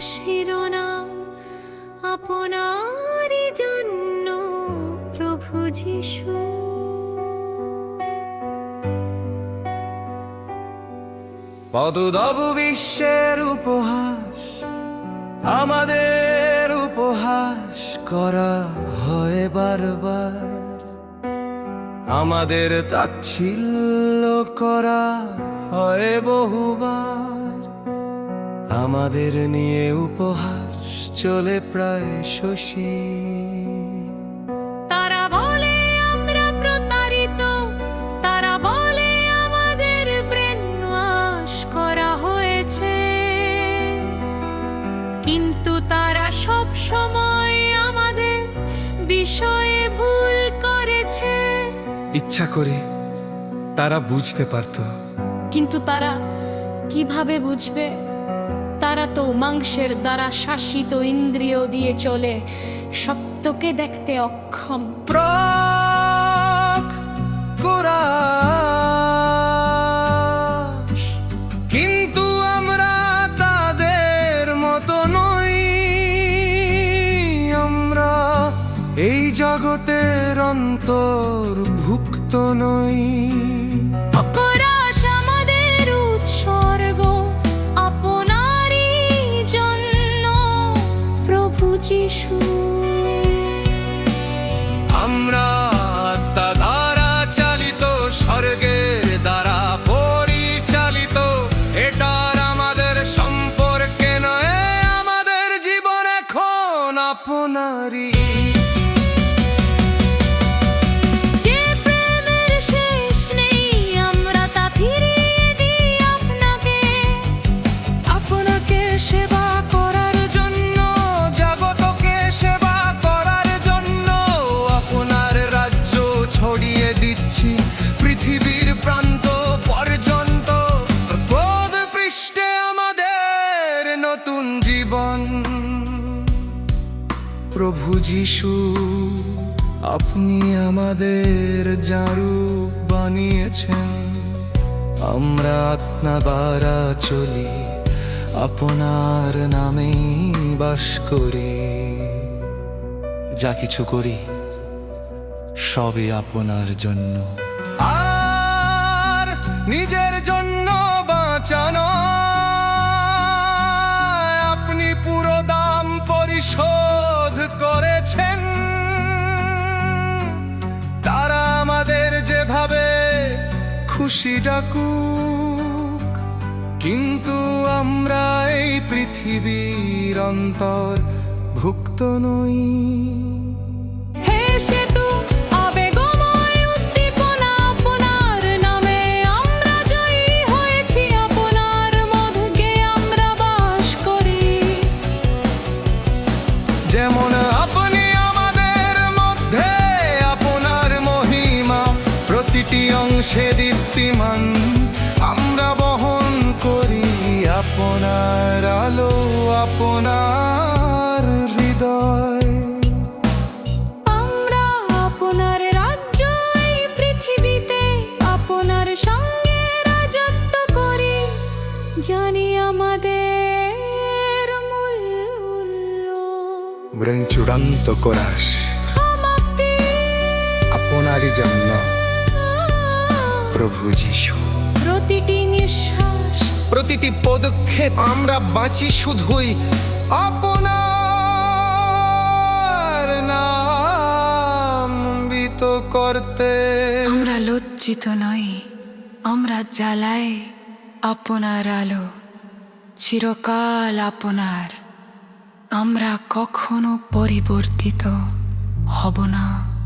শিরোনাম আপনারই জন্য, প্রভু যিশু। পদদব বিশ্বের উপহাস, আমাদের উপহাস করা হয় বারবার। আমাদের তাচ্ছিল্য করা হয় বহুবার। আমাদের নিয়ে উপহাস চলে প্রায় শশী। তারা বলে আমরা প্রতারিত তারা বলে আমাদের ব্রেনওয়াশ করা হয়েছে। কিন্তু তারা সব সময় আমাদের বিষয়ে ভুল করেছে। ইচ্ছা করে তারা বুঝতে পারতো। কিন্তু তারা কীভাবে বুঝবে? তারা তো মাংসের দ্বারা শাসিত ইন্দ্রিয় দিয়ে চলে। সত্যকে দেখতে অক্ষম। কিন্তু আমরা তাদের মতো নই। আমরা এই জগতের অন্তর্ভুক্ত নই। যিশু। আমরা আত্মা দ্বারা চালিত, স্বর্গের দ্বারা পরিচালিত। এটার আমাদের সম্পর্কে নয়, আমাদের জীবন এখন আপনারই। নতুন জীবন। প্রভু যিশু, আপনি আমাদের জারু বানিয়েছেন। আমরা আত্মা দ্বারা চলি, আপনার নামেই বাস করি। যা কিছু করি, সবই আপনার জন্য। আর নিজের খুশি ডাকুক কিন্তু আমরা এই পৃথিবীর অন্তর ভুক্ত নই। প্রতিটি অংশে দীপ্তিমান আমরা বহন করি আপনার আলো আপনার হৃদয়। আমরা আপনার রাজ্য এই পৃথিবীতে আপনার সঙ্গে রাজত্ব করি। জানি আমাদের মূল্য। চূড়ান্ত করাস। আপনারই জন্য। প্রভু যিশু। প্রতিটি নিঃশ্বাস। প্রতিটি পদক্ষেপ আমরা বাঁচি শুধুই আপনার নাম বিত করতে। আমরা লজ্জিত নই আমরা জ্বালাই আপনার আলো। চিরকাল আপনার আমরা কখনো পরিবর্তিত হব না।